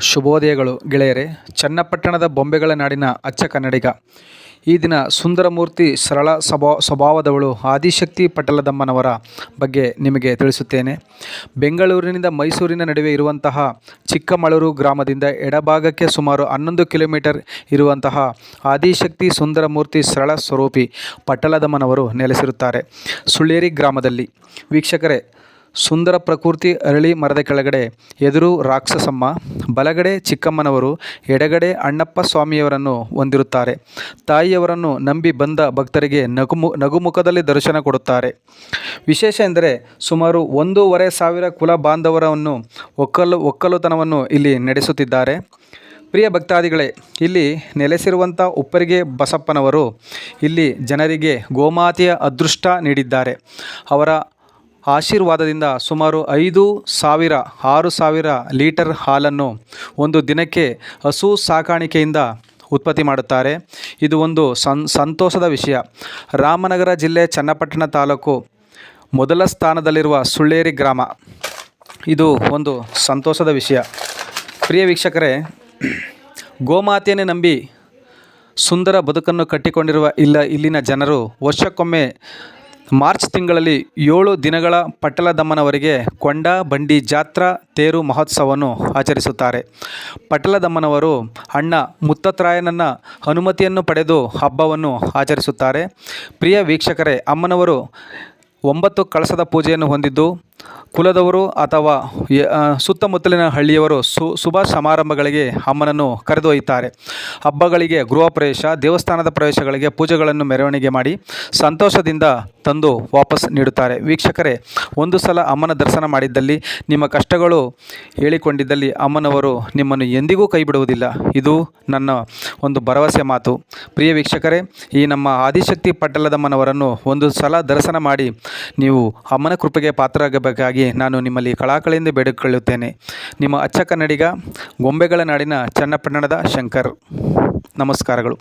ಶುಭೋದಯಗಳು ಗೆಳೆಯರೇ. ಚನ್ನಪಟ್ಟಣದ ಬೊಂಬೆಗಳ ನಾಡಿನ ಅಚ್ಚ ಕನ್ನಡಿಗ. ಈ ದಿನ ಸುಂದರಮೂರ್ತಿ ಸರಳ ಸ್ವಭಾ ಸ್ವಭಾವದವಳು ಆದಿಶಕ್ತಿ ಪಟಲದಮ್ಮನವರ ಬಗ್ಗೆ ನಿಮಗೆ ತಿಳಿಸುತ್ತೇನೆ. ಬೆಂಗಳೂರಿನಿಂದ ಮೈಸೂರಿನ ನಡುವೆ ಇರುವಂತಹ ಚಿಕ್ಕಮಳೂರು ಗ್ರಾಮದಿಂದ ಎಡಭಾಗಕ್ಕೆ ಸುಮಾರು ಹನ್ನೊಂದು ಕಿಲೋಮೀಟರ್ ಇರುವಂತಹ ಆದಿಶಕ್ತಿ ಸುಂದರಮೂರ್ತಿ ಸರಳ ಸ್ವರೂಪಿ ಪಟಲದಮ್ಮನವರು ನೆಲೆಸಿರುತ್ತಾರೆ ಸುಳ್ಳೇರಿ ಗ್ರಾಮದಲ್ಲಿ. ವೀಕ್ಷಕರೇ ಸುಂದರ ಪ್ರಕೃತಿ ಅರಳಿ ಮರದ ಕೆಳಗಡೆ ಎದುರು ರಾಕ್ಷಸಮ್ಮ, ಬಲಗಡೆ ಚಿಕ್ಕಮ್ಮನವರು, ಎಡಗಡೆ ಅಣ್ಣಪ್ಪ ಸ್ವಾಮಿಯವರನ್ನು ಹೊಂದಿರುತ್ತಾರೆ. ತಾಯಿಯವರನ್ನು ನಂಬಿ ಬಂದ ಭಕ್ತರಿಗೆ ನಗುಮು, ನಗುಮುಖದಲ್ಲಿ ದರ್ಶನ ಕೊಡುತ್ತಾರೆ. ವಿಶೇಷ ಎಂದರೆ ಸುಮಾರು ಒಂದೂವರೆ ಸಾವಿರ ಕುಲ ಬಾಂಧವರನ್ನು ಒಕ್ಕಲು, ಒಕ್ಕಲುತನವನ್ನು ಇಲ್ಲಿ ನಡೆಸುತ್ತಿದ್ದಾರೆ. ಪ್ರಿಯ ಭಕ್ತಾದಿಗಳೇ, ಇಲ್ಲಿ ನೆಲೆಸಿರುವಂಥ ಉಪ್ಪರಿಗೆ ಬಸಪ್ಪನವರು ಇಲ್ಲಿ ಜನರಿಗೆ ಗೋಮಾತೆಯ ಅದೃಷ್ಟ ನೀಡಿದ್ದಾರೆ. ಅವರ ಆಶೀರ್ವಾದದಿಂದ ಸುಮಾರು ಐದು ಸಾವಿರ, ಆರು ಸಾವಿರ ಲೀಟರ್ ಹಾಲನ್ನು ಒಂದು ದಿನಕ್ಕೆ ಹಸು ಸಾಕಾಣಿಕೆಯಿಂದ ಉತ್ಪತ್ತಿ ಮಾಡುತ್ತಾರೆ. ಇದು ಒಂದು ಸನ್, ಸಂತೋಷದ ವಿಷಯ. ರಾಮನಗರ ಜಿಲ್ಲೆ ಚನ್ನಪಟ್ಟಣ ತಾಲೂಕು ಮೊದಲ ಸ್ಥಾನದಲ್ಲಿರುವ ಸುಳ್ಳೇರಿ ಗ್ರಾಮ. ಇದು ಒಂದು ಸಂತೋಷದ ವಿಷಯ. ಪ್ರಿಯ ವೀಕ್ಷಕರೇ, ಗೋಮಾತೆಯನ್ನು ನಂಬಿ ಸುಂದರ ಬದುಕನ್ನು ಕಟ್ಟಿಕೊಂಡಿರುವ ಇಲ್ಲ, ಇಲ್ಲಿನ ಜನರು ವರ್ಷಕ್ಕೊಮ್ಮೆ ಮಾರ್ಚ್ ತಿಂಗಳಲ್ಲಿ ಏಳು ದಿನಗಳ ಪಟ್ಟಲದಮ್ಮನವರಿಗೆ ಕೊಂಡ, ಬಂಡಿ, ಜಾತ್ರಾ, ತೇರು ಮಹೋತ್ಸವವನ್ನು ಆಚರಿಸುತ್ತಾರೆ. ಪಟ್ಟಲದಮ್ಮನವರು ಅಣ್ಣ ಮುತ್ತತ್ರಾಯನನ್ನ ಅನುಮತಿಯನ್ನು ಪಡೆದು ಹಬ್ಬವನ್ನು ಆಚರಿಸುತ್ತಾರೆ. ಪ್ರಿಯ ವೀಕ್ಷಕರೇ, ಅಮ್ಮನವರು ಒಂಬತ್ತು ಕಳಸದ ಪೂಜೆಯನ್ನು ಹೊಂದಿದ್ದು ಕುಲದವರು ಅಥವಾ ಸುತ್ತಮುತ್ತಲಿನ ಹಳ್ಳಿಯವರು ಸು, ಶುಭ ಸಮಾರಂಭಗಳಿಗೆ ಅಮ್ಮನನ್ನು ಕರೆದೊಯ್ಯುತ್ತಾರೆ. ಹಬ್ಬಗಳಿಗೆ ಗೃಹ ಪ್ರವೇಶ ದೇವಸ್ಥಾನದ ಪ್ರವೇಶಗಳಿಗೆ ಪೂಜೆಗಳನ್ನು ಮೆರವಣಿಗೆ ಮಾಡಿ ಸಂತೋಷದಿಂದ ತಂದು ವಾಪಸ್ ನೀಡುತ್ತಾರೆ. ವೀಕ್ಷಕರೇ, ಒಂದು ಸಲ ಅಮ್ಮನ ದರ್ಶನ ಮಾಡಿದ್ದಲ್ಲಿ, ನಿಮ್ಮ ಕಷ್ಟಗಳು ಹೇಳಿಕೊಂಡಿದ್ದಲ್ಲಿ ಅಮ್ಮನವರು ನಿಮ್ಮನ್ನು ಎಂದಿಗೂ ಕೈ ಬಿಡುವುದಿಲ್ಲ ಇದು ನನ್ನ ಒಂದು ಭರವಸೆ ಮಾತು. ಪ್ರಿಯ ವೀಕ್ಷಕರೇ, ಈ ನಮ್ಮ ಆದಿಶಕ್ತಿ ಪಟ್ಟಲದಮ್ಮನವರನ್ನು ಒಂದು ಸಲ ದರ್ಶನ ಮಾಡಿ ನೀವು ಅಮ್ಮನ ಕೃಪೆಗೆ ಪಾತ್ರರಾಗಬೇಕಾಗಿ ನಾನು ನಿಮ್ಮಲ್ಲಿ ಕಳಾಕಳಿಯಿಂದ ಬೇಡಿಕೊಳ್ಳುತ್ತೇನೆ. ನಿಮ್ಮ ಅಚ್ಚ ಕನ್ನಡಿಗ, ಗೊಂಬೆಗಳ ನಾಡಿನ ಚನ್ನಪಟ್ಟಣದ ಶಂಕರ್. ನಮಸ್ಕಾರಗಳು.